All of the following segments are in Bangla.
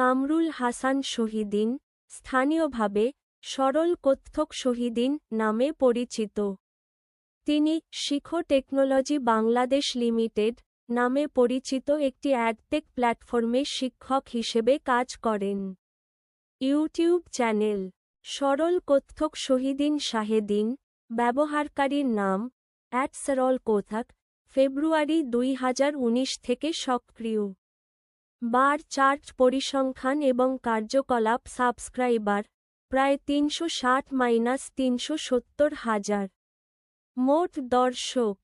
কামরুল হাসান শহীদিন, স্থানীয়ভাবে সরল কত্থক শহীদিন নামে পরিচিত। তিনি শিখো টেকনোলজি বাংলাদেশ লিমিটেড নামে পরিচিত একটি অ্যাডটেক প্ল্যাটফর্মে শিক্ষক হিসেবে কাজ করেন। ইউটিউব চ্যানেল সরল কত্থক শহীদিন শাহেদিন, ব্যবহারকারীর নাম অ্যাট সরল কোথাক ফেব্রুয়ারি দুই হাজার উনিশ থেকে সক্রিয়। বার চার্ট পরিসংখ্যান এবং কার্যকলাপ সাবস্ক্রাইবার, প্রায় তিনশো ষাট মাইনাস তিনশো সত্তর হাজার। মোট দর্শক,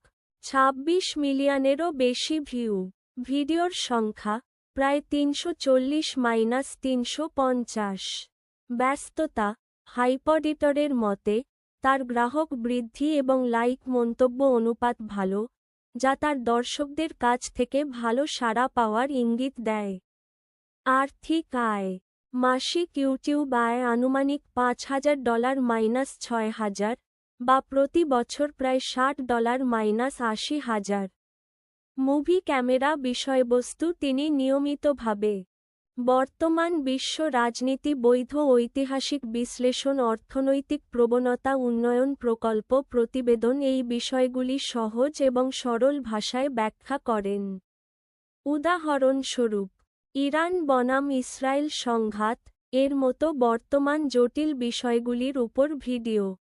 ছাব্বিশ মিলিয়নেরও বেশি ভিউ। ভিডিওর সংখ্যা, প্রায় তিনশো চল্লিশ মাইনাস তিনশো পঞ্চাশ। ব্যস্ততা, হাইপডিটরের মতে, তার গ্রাহক বৃদ্ধি এবং লাইক মন্তব্য অনুপাত ভালো যা তার দর্শকদের কাছ থেকে ভালো সাড়া পাওয়ার ইঙ্গিত দেয়। আর্থিক আয়। মাসিক ইউটিউব আয় আনুমানিক পাঁচ হাজার ডলার মাইনাস ছয় হাজার বা প্রতি বছর প্রায় ষাট ডলার মাইনাস আশি হাজার। মুভি ক্যামেরা বিষয়বস্তু তিনি নিয়মিতভাবে বর্তমান বিশ্ব রাজনীতি, বৈধ ঐতিহাসিক বিশ্লেষণ, অর্থনৈতিক প্রবণতা, উন্নয়ন প্রকল্প, প্রতিবেদন এই বিষয়গুলি সহজ এবং সরল ভাষায় ব্যাখ্যা করেন। উদাহরণস্বরূপ, ইরান বনাম ইসরায়েল সংঘাত, এর মতো বর্তমান জটিল বিষয়গুলির উপর ভিডিও।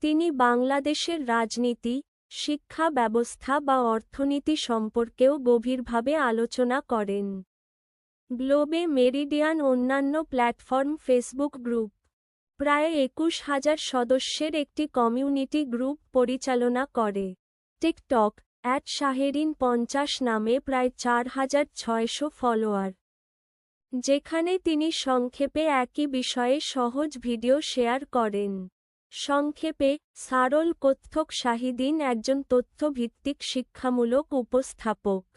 তিনি বাংলাদেশের রাজনীতি, শিক্ষা ব্যবস্থা বা অর্থনীতি সম্পর্কেও গভীরভাবে আলোচনা করেন। গ্লোবে মেরিডিয়ান অন্যান্য প্ল্যাটফর্ম ফেসবুক গ্রুপ। প্রায় একুশ হাজার সদস্যের একটি কমিউনিটি গ্রুপ পরিচালনা করে। টিকটক, অ্যাট শাহেরিন পঞ্চাশ নামে প্রায় চার হাজার ছয়শো ফলোয়ার। যেখানে তিনি সংক্ষেপে একই বিষয়ে সহজ ভিডিও শেয়ার করেন। সংক্ষেপে, সারল কত্থক শাহিদিন একজন তথ্যভিত্তিক শিক্ষামূলক উপস্থাপক।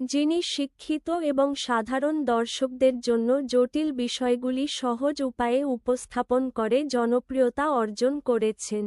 যিনি শিক্ষিত এবং সাধারণ দর্শকদের জন্য জটিল বিষয়গুলি সহজ উপায়ে উপস্থাপন করে জনপ্রিয়তা অর্জন করেছেন।